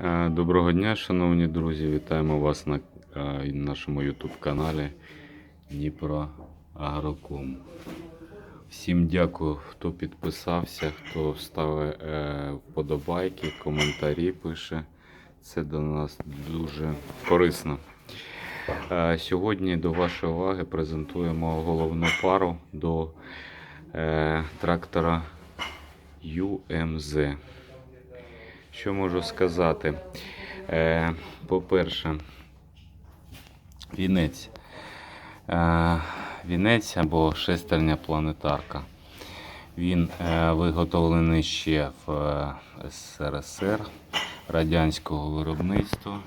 Е, Доброго дня, шановні друзі. Вітаємо вас на е, нашому YouTube каналі Дніпро Агроком. Всім дякую, хто підписався, хто ставить е, вподобайки, коментарі пише. Це до нас дуже корисно. Сьогодні до вашої уваги презентуємо головну пару до трактора UMZ. Що можу сказати? Е, по-перше, вінець. Е, вінець або шестерня планетарка. Він е, виготовлений ще в СРСР радянського виробництва.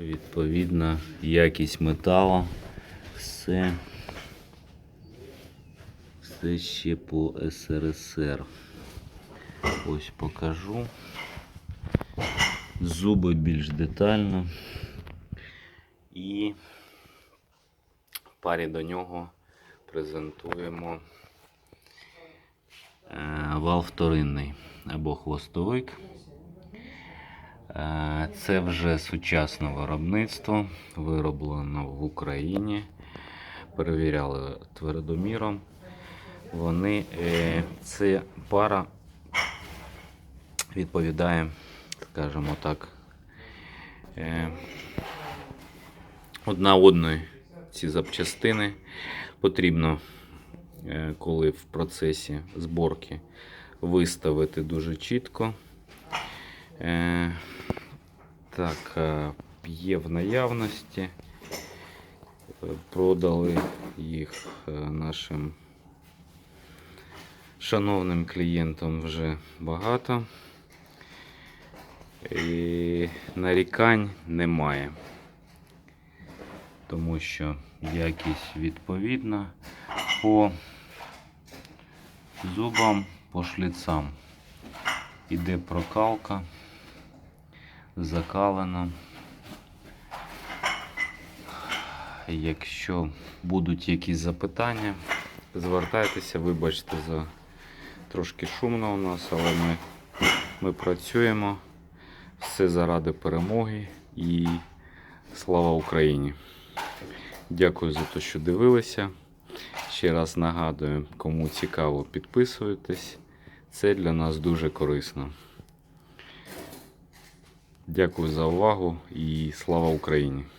Відповідно, якість металу. Все, все ще по СРСР. Ось покажу. Зуби більш детально. І в парі до нього презентуємо е, вал вторинний або хвостовик. Е, Це вже сучасне виробництво, вироблено в Україні. Перевіряли твердоміром. Вони, е, це пара відповідає, скажімо так, е, одна одної ці запчастини потрібно, е, коли в процесі зборки виставити дуже чітко. Е, Так, є в наявності. Продали їх нашим шановним клієнтам вже багато. І нарікань немає. Тому що якість відповідна по зубам, по шліцам. Іде прокалка, закалена. Якщо будуть якісь запитання, звертайтеся, вибачте за трошки шумно у нас, але ми, ми працюємо. Все заради перемоги і слава Україні! Дякую за те, що дивилися. Ще раз нагадую, кому цікаво, підписуйтесь. Це для нас дуже корисно. Дякую за увагу і слава Україні!